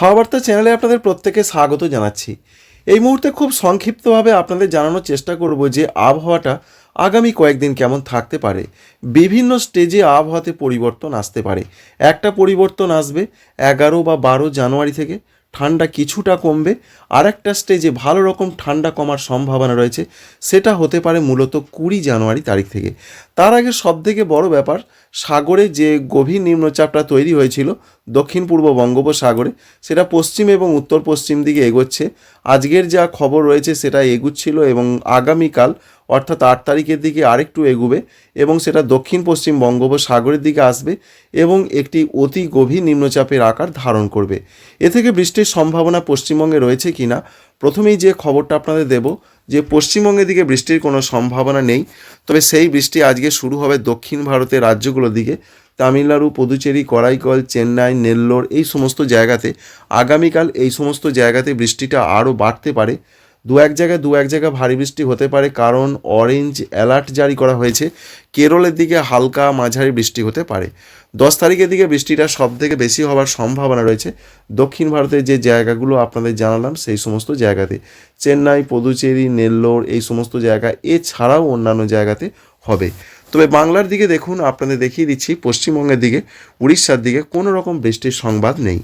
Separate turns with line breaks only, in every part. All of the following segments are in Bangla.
হাওয়াবার্তা চ্যানেলে আপনাদের প্রত্যেকে স্বাগত জানাচ্ছি। এই মুহূর্তে খুব সংক্ষিপ্তভাবে আপনাদের জানানোর চেষ্টা করব যে আবহাওয়াটা আগামী কয়েকদিন কেমন থাকতে পারে। বিভিন্ন স্টেজে আবহাওয়াতে পরিবর্তন আসতে পারে। একটা পরিবর্তন আসবে এগারো বা বারো জানুয়ারি থেকে, ঠান্ডা কিছুটা কমবে। আর একটা স্টেজে ভালো রকম ঠান্ডা কমার সম্ভাবনা রয়েছে, সেটা হতে পারে মূলত কুড়ি জানুয়ারি তারিখ থেকে। তার আগে সবথেকে বড় ব্যাপার, সাগরে যে গভীর নিম্নচাপটা তৈরি হয়েছিল, দক্ষিণ পূর্ব বঙ্গোপসাগরে, সেটা পশ্চিম এবং উত্তর পশ্চিম দিকে এগোচ্ছে। আজকের যা খবর রয়েছে সেটা এগুচ্ছিল এবং আগামীকাল, অর্থাৎ আট তারিখের দিকে আরেকটু এগুবে এবং সেটা দক্ষিণ পশ্চিম বঙ্গোপসাগরের দিকে আসবে এবং একটি অতি গভীর নিম্নচাপের আকার ধারণ করবে। এ থেকে বৃষ্টির সম্ভাবনা পশ্চিমবঙ্গে রয়েছে কি না প্রথমেই যে খবরটা আপনাদের দেব যে পশ্চিমবঙ্গের দিকে বৃষ্টির কোনো সম্ভাবনা নেই, তবে সেই বৃষ্টি আজকে শুরু হবে দক্ষিণ ভারতের রাজ্যগুলোর দিকে। তামিলনাড়ু, পুদুচেরি, করাইকল, চেন্নাই, নেল্লোর এই সমস্ত জায়গাতে আগামীকাল এই সমস্ত জায়গাতে বৃষ্টিটা আরও বাড়তে পারে। দু এক জায়গায় দু এক জায়গায় ভারী বৃষ্টি হতে পারে, কারণ অরেঞ্জ অ্যালার্ট জারি করা হয়েছে। কেরলের দিকে হালকা মাঝারি বৃষ্টি হতে পারে। দশ তারিখের দিকে বৃষ্টিটা সব থেকে বেশি হওয়ার সম্ভাবনা রয়েছে। দক্ষিণ ভারতের যে জায়গাগুলো আপনাদের জানালাম, সেই সমস্ত জায়গাতে। চেন্নাই, পদুচেরি, নেল্লোর, এই সমস্ত জায়গা, এছাড়াও অন্যান্য জায়গাতে হবে। তবে বাংলার দিকে দেখুন, আপনাদের দেখিয়ে দিচ্ছি, পশ্চিমবঙ্গের দিকে, উড়িষ্যার দিকে কোনো রকম বৃষ্টির সংবাদ নেই।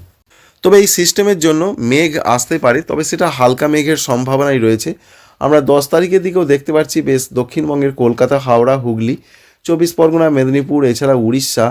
তবে এই সিস্টেমের জন্য মেঘ আসতে পারে, তবে সেটা হালকা মেঘের সম্ভাবনাই রয়েছে। আমরা দশ তারিখের দিকেও দেখতে পাচ্ছি, বেশ দক্ষিণবঙ্গের কলকাতা, হাওড়া, হুগলি, চব্বিশ পরগনা, মেদিনীপুর, এছাড়া উড়িষ্যা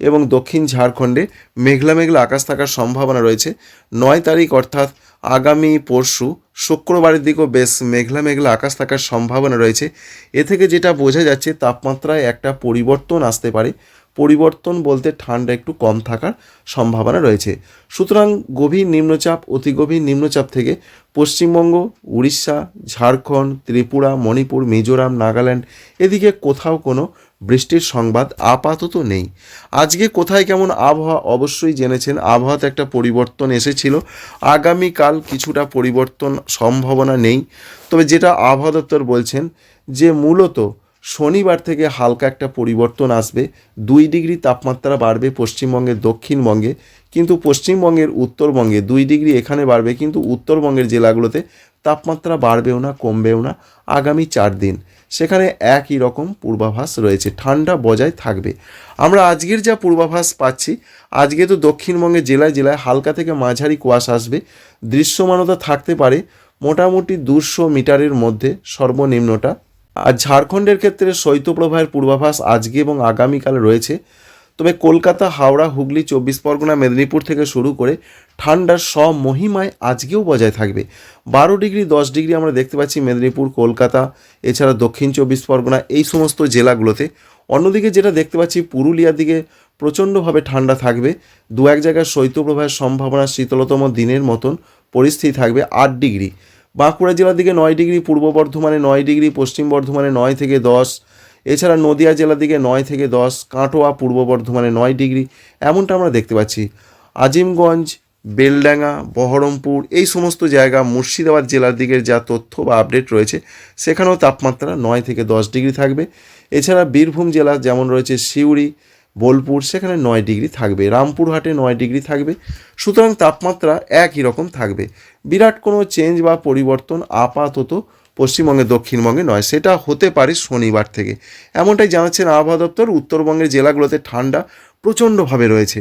এবং দক্ষিণ ঝাড়খণ্ডে মেঘলা মেঘলা আকাশ থাকার সম্ভাবনা রয়েছে। নয় তারিখ অর্থাৎ আগামী পরশু শুক্রবারের দিকেও বেশ মেঘলা মেঘলা আকাশ থাকার সম্ভাবনা রয়েছে। এ থেকে যেটা বোঝা যাচ্ছে, তাপমাত্রায় একটা পরিবর্তন আসতে পারে। পরিবর্তন বলতে ঠান্ডা একটু কম থাকার সম্ভাবনা রয়েছে। সুতরাং গভীর নিম্নচাপ, অতি গভীর নিম্নচাপ থেকে পশ্চিমবঙ্গ, উড়িষ্যা, ঝাড়খণ্ড, ত্রিপুরা, মণিপুর, মিজোরাম, নাগাল্যান্ড, এদিকে কোথাও কোনো বৃষ্টির সংবাদ আপাতত নেই। আজকে কোথায় কেমন আবহাওয়া অবশ্যই জেনেছেন। আবহাওয়াতে একটা পরিবর্তন এসেছিল। আগামীকাল কিছুটা পরিবর্তন সম্ভাবনা নেই। তবে যেটা আবহাওয়া দপ্তর বলছেন যে মূলত শনিবার থেকে হালকা একটা পরিবর্তন আসবে। দুই ডিগ্রি তাপমাত্রা বাড়বে পশ্চিমবঙ্গের দক্ষিণবঙ্গে। কিন্তু পশ্চিমবঙ্গের উত্তরবঙ্গে দুই ডিগ্রি এখানে বাড়বে। কিন্তু উত্তরবঙ্গের জেলাগুলোতে তাপমাত্রা বাড়বেও না, কমবেও না আগামী চার দিন। সেখানে একই রকম পূর্বাভাস রয়েছে। ঠান্ডা বজায় থাকবে। আমরা আজকের যা পূর্বাভাস পাচ্ছি, আজকে তো দক্ষিণবঙ্গে জেলায় জেলায় হালকা থেকে মাঝারি কুয়াশা আসবে। দৃশ্যমানতা থাকতে পারে মোটামুটি দুশো মিটারের মধ্যে সর্বনিম্নটা। আর ঝাড়খণ্ডের ক্ষেত্রে শৈত্যপ্রবাহের পূর্বাভাস আজকে এবং আগামীকাল রয়েছে। তবে কলকাতা, হাওড়া, হুগলি, চব্বিশ পরগনা, মেদিনীপুর থেকে শুরু করে ঠান্ডার মহিমায় আজকেও বজায় থাকবে। বারো ডিগ্রি, দশ ডিগ্রি আমরা দেখতে পাচ্ছি মেদিনীপুর, কলকাতা, এছাড়া দক্ষিণ চব্বিশ পরগনা, এই সমস্ত জেলাগুলোতে। অন্যদিকে যেটা দেখতে পাচ্ছি, পুরুলিয়ার দিকে প্রচণ্ডভাবে ঠান্ডা থাকবে। দু এক জায়গায় শৈত্যপ্রবাহের সম্ভাবনা শীতলতম দিনের মতন পরিস্থিতি থাকবে আট ডিগ্রি। বাঁকুড়া জেলার দিকে নয় ডিগ্রি, পূর্ব বর্ধমানে নয় ডিগ্রি, পশ্চিম বর্ধমানে নয় থেকে দশ এছাড়া নদিয়া জেলার দিকে নয় থেকে দশ, কাটোয়া, পূর্ব বর্ধমানে নয় ডিগ্রি, এমনটা আমরা দেখতে পাচ্ছি। আজিমগঞ্জ, বেলডাঙ্গা, বহরমপুর, এই সমস্ত জায়গা মুর্শিদাবাদ জেলার দিকের যা তথ্য বা আপডেট রয়েছে, সেখানেও তাপমাত্রা নয় থেকে দশ ডিগ্রি থাকবে। এছাড়া বীরভূম জেলা যেমন রয়েছে সিউড়ি, বোলপুর, সেখানে নয় ডিগ্রি থাকবে। রামপুরহাটে নয় ডিগ্রি থাকবে। সুতরাং তাপমাত্রা একই রকম থাকবে। বিরাট কোনো চেঞ্জ বা পরিবর্তন আপাতত পশ্চিমবঙ্গে, দক্ষিণবঙ্গে নয়, সেটা হতে পারে শনিবার থেকে। এমনটাই জানাচ্ছেন আবহাওয়া দপ্তর। উত্তরবঙ্গের জেলাগুলোতে ঠান্ডা প্রচণ্ডভাবে রয়েছে।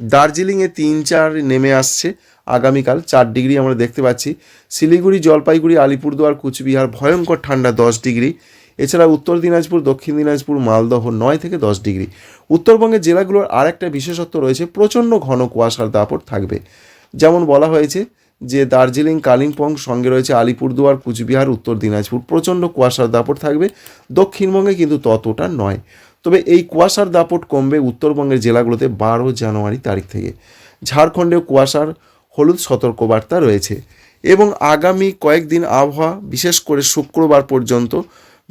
দার্জিলিংয়ে তিন চার নেমে আসছে। আগামীকাল চার ডিগ্রি আমরা দেখতে পাচ্ছি। শিলিগুড়ি, জলপাইগুড়ি, আলিপুরদুয়ার, কুচবিহার, ভয়ঙ্কর ঠান্ডা দশ ডিগ্রি। এছাড়া উত্তর দিনাজপুর, দক্ষিণ দিনাজপুর, মালদহ নয় থেকে দশ ডিগ্রি। উত্তরবঙ্গের জেলাগুলোর আরেকটা বিশেষত্ব রয়েছে, প্রচণ্ড ঘন কুয়াশার দাপট থাকবে। যেমন বলা হয়েছে যে দার্জিলিং, কালিম্পং, সঙ্গে রয়েছে আলিপুরদুয়ার, কুচবিহার, উত্তর দিনাজপুর। প্রচণ্ড কুয়াশার দাপট থাকবে। দক্ষিণবঙ্গে কিন্তু ততটা নয়। তবে এই কুয়াশার দাপট কমবে উত্তরবঙ্গের জেলাগুলোতে বারো জানুয়ারি তারিখ থেকে। ঝাড়খণ্ডেও কুয়াশার হলুদ সতর্কবার্তা রয়েছে। এবং আগামী কয়েকদিন আবহাওয়া, বিশেষ করে শুক্রবার পর্যন্ত,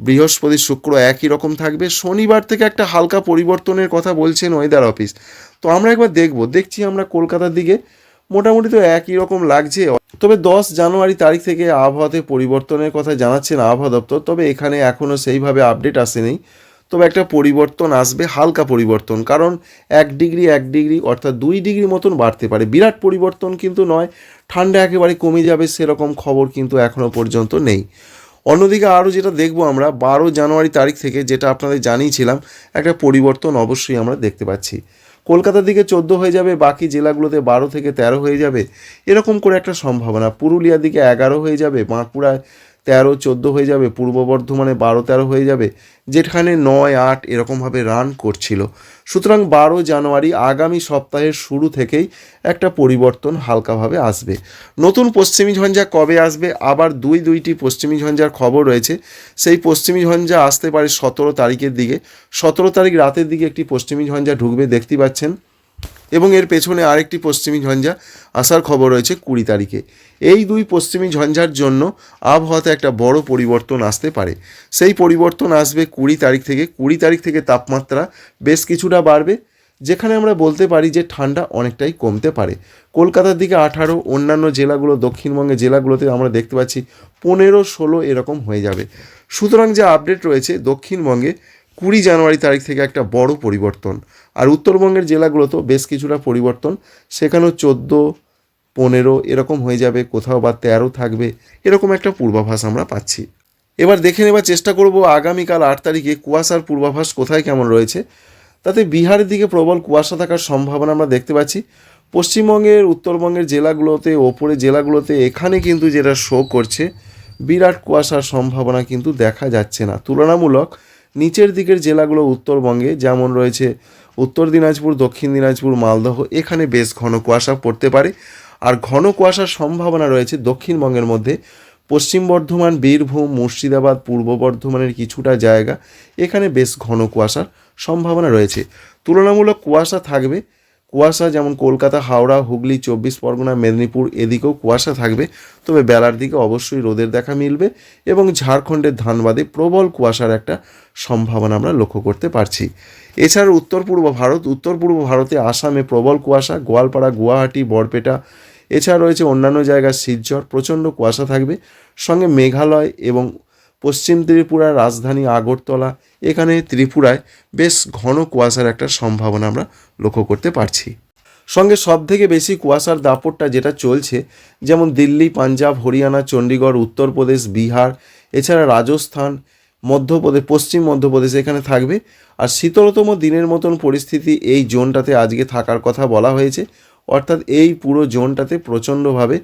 বৃহস্পতি শুক্র একই রকম থাকবে। শনিবার থেকে একটা হালকা পরিবর্তনের কথা বলছেন ওয়েদার অফিস। তো আমরা একবার দেখব। দেখছি আমরা কলকাতার দিকে মোটামুটি তো একই রকম লাগছে। তবে দশ জানুয়ারি তারিখ থেকে আবহাওয়াতে পরিবর্তনের কথা জানাচ্ছেন আবহাওয়া দপ্তর, তবে এখানে এখনও সেইভাবে আপডেট আসেনি। তবে একটা পরিবর্তন আসবে, হালকা পরিবর্তন, কারণ এক ডিগ্রি এক ডিগ্রি, অর্থাৎ দুই ডিগ্রি মতন বাড়তে পারে। বিরাট পরিবর্তন কিন্তু নয়, ঠান্ডা একেবারে কমে যাবে সেরকম খবর কিন্তু এখনও পর্যন্ত নেই। অন্যদিকে আরও যেটা দেখব আমরা, বারো জানুয়ারি তারিখ থেকে যেটা আপনাদের জানিয়েছিলাম, একটা পরিবর্তন অবশ্যই আমরা দেখতে পাচ্ছি। কলকাতার দিকে চোদ্দ হয়ে যাবে, বাকি জেলাগুলোতে বারো থেকে তেরো হয়ে যাবে। এরকম করে একটা সম্ভাবনা। পুরুলিয়ার দিকে এগারো হয়ে যাবে, বাঁকুড়ায় তেরো, চোদ্দ হয়ে যাবে, পূর্ব বর্ধমানে বারো, তেরো হয়ে যাবে, যেখানে নয়, আট এরকমভাবে রান করছিল। সুতরাং বারো জানুয়ারি আগামী সপ্তাহের শুরু থেকেই একটা পরিবর্তন হালকাভাবে আসবে। নতুন পশ্চিমী ঝঞ্ঝা কবে আসবে? আবার দুই, দুইটি পশ্চিমী ঝঞ্ঝার খবর রয়েছে। সেই পশ্চিমী ঝঞ্ঝা আসতে পারে সতেরো তারিখের দিকে। সতেরো তারিখ রাতের দিকে একটি পশ্চিমী ঝঞ্ঝা ঢুকবে, দেখতে পাচ্ছেন। এবং এর পেছনে আরেকটি পশ্চিমী ঝঞ্ঝা। আসার খবর রয়েছে কুড়ি তারিখে। এই দুই পশ্চিমী ঝঞ্ঝার জন্য আবহাওয়াতে একটা বড় পরিবর্তন আসতে পারে। সেই পরিবর্তন আসবে কুড়ি তারিখ থেকে। কুড়ি তারিখ থেকে তাপমাত্রা বেশ কিছুটা বাড়বে, যেখানে আমরা বলতে পারি যে ঠান্ডা অনেকটাই কমতে পারে। কলকাতার দিকে আঠারো, অন্যান্য জেলাগুলো, দক্ষিণবঙ্গের জেলাগুলোতে আমরা দেখতে পাচ্ছি পনেরো, ষোলো এরকম হয়ে যাবে। সুতরাং যে আপডেট রয়েছে দক্ষিণবঙ্গে কুড়ি জানুয়ারি তারিখ থেকে একটা বড় পরিবর্তন। আর উত্তরবঙ্গের জেলাগুলোতেও বেশ কিছুটা পরিবর্তন। সেখানেও চোদ্দ, পনেরো এরকম হয়ে যাবে, কোথাও বা তেরো থাকবে, এরকম একটা পূর্বাভাস আমরা পাচ্ছি। এবার দেখে নেবার চেষ্টা করব আগামীকাল আট তারিখে কুয়াশার পূর্বাভাস কোথায় কেমন রয়েছে। তাতে বিহারের দিকে প্রবল কুয়াশা থাকার সম্ভাবনা আমরা দেখতে পাচ্ছি। পশ্চিমবঙ্গের, উত্তরবঙ্গের জেলাগুলোতে ওপরে জেলাগুলোতে এখানে কিন্তু যেটা শো করছে, বিরাট কুয়াশার সম্ভাবনা কিন্তু দেখা যাচ্ছে না। তুলনামূলক নিচের দিকের জেলাগুলো উত্তরবঙ্গে, যেমন রয়েছে উত্তর দিনাজপুর, দক্ষিণ দিনাজপুর, মালদহ, এখানে বেশ ঘন কুয়াশা পড়তে পারে। আর ঘন কুয়াশার সম্ভাবনা রয়েছে দক্ষিণবঙ্গের মধ্যে। পশ্চিম বর্ধমান, বীরভূম, মুর্শিদাবাদ, পূর্ব বর্ধমানের কিছুটা জায়গা, এখানে বেশ ঘন কুয়াশার সম্ভাবনা রয়েছে। তুলনামূলক কুয়াশা থাকবে কুয়াশা, যেমন কলকাতা, হাওড়া, হুগলি, চব্বিশ পরগনা, মেদিনীপুর, এদিকেও কুয়াশা থাকবে। তবে বেলার দিকে অবশ্যই রোদের দেখা মিলবে এবং ঝাড়খণ্ডের ধানবাদে প্রবল কুয়াশার একটা সম্ভাবনা আমরা লক্ষ্য করতে পারছি। এছাড়া উত্তর পূর্ব ভারত, উত্তর পূর্ব ভারতে আসামে প্রবল কুয়াশা, গোয়ালপাড়া, গুয়াহাটি, বরপেটা, এছাড়া রয়েছে অন্যান্য জায়গার শিলচর প্রচণ্ড কুয়াশা থাকবে। সঙ্গে মেঘালয় এবং পশ্চিম ত্রিপুরার রাজধানী আগরতলা। এখানে ত্রিপুরায় বেশ ঘন কুয়াশার একটা সম্ভাবনা আমরা লক্ষ্য করতে পারছি। সঙ্গে সব থেকে বেশি কুয়াশার দাপটটা যেটা চলছে, যেমন দিল্লি, পাঞ্জাব, হরিয়ানা চণ্ডীগড় উত্তরপ্রদেশ, বিহার, এছাড়া রাজস্থান, মধ্যপ্রদেশ, পশ্চিম মধ্যপ্রদেশ এখানে থাকবে। আর শীতলতম দিনের মতন পরিস্থিতি এই জোনটাতে আজকে থাকার কথা বলা হয়েছে। অর্থাৎ এই পুরো জোনটাতে প্রচণ্ডভাবে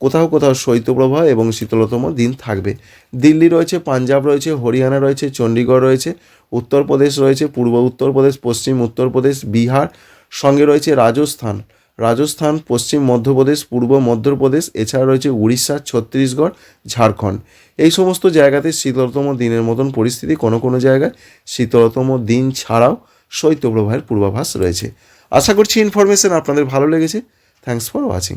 কোথাও কোথাও শৈত্যপ্রবাহ এবং শীতলতম দিন থাকবে। দিল্লি রয়েছে, পাঞ্জাব রয়েছে, হরিয়ানা রয়েছে চণ্ডীগড় রয়েছে, উত্তরপ্রদেশ রয়েছে, পূর্ব উত্তরপ্রদেশ, পশ্চিম উত্তরপ্রদেশ, বিহার, সঙ্গে রয়েছে রাজস্থান। রাজস্থান, পশ্চিম মধ্যপ্রদেশ, পূর্ব মধ্যপ্রদেশ, এছাড়া রয়েছে উড়িষ্যা, ছত্তিশগড়, ঝাড়খণ্ড। এই সমস্ত জায়গাতে শীতলতম দিনের মতন পরিস্থিতি কোনো কোনো জায়গায় শীতলতম দিন ছাড়াও শৈত্যপ্রবাহের পূর্বাভাস রয়েছে। আশা করছি ইনফরমেশন আপনাদের ভালো লেগেছে। Thanks for watching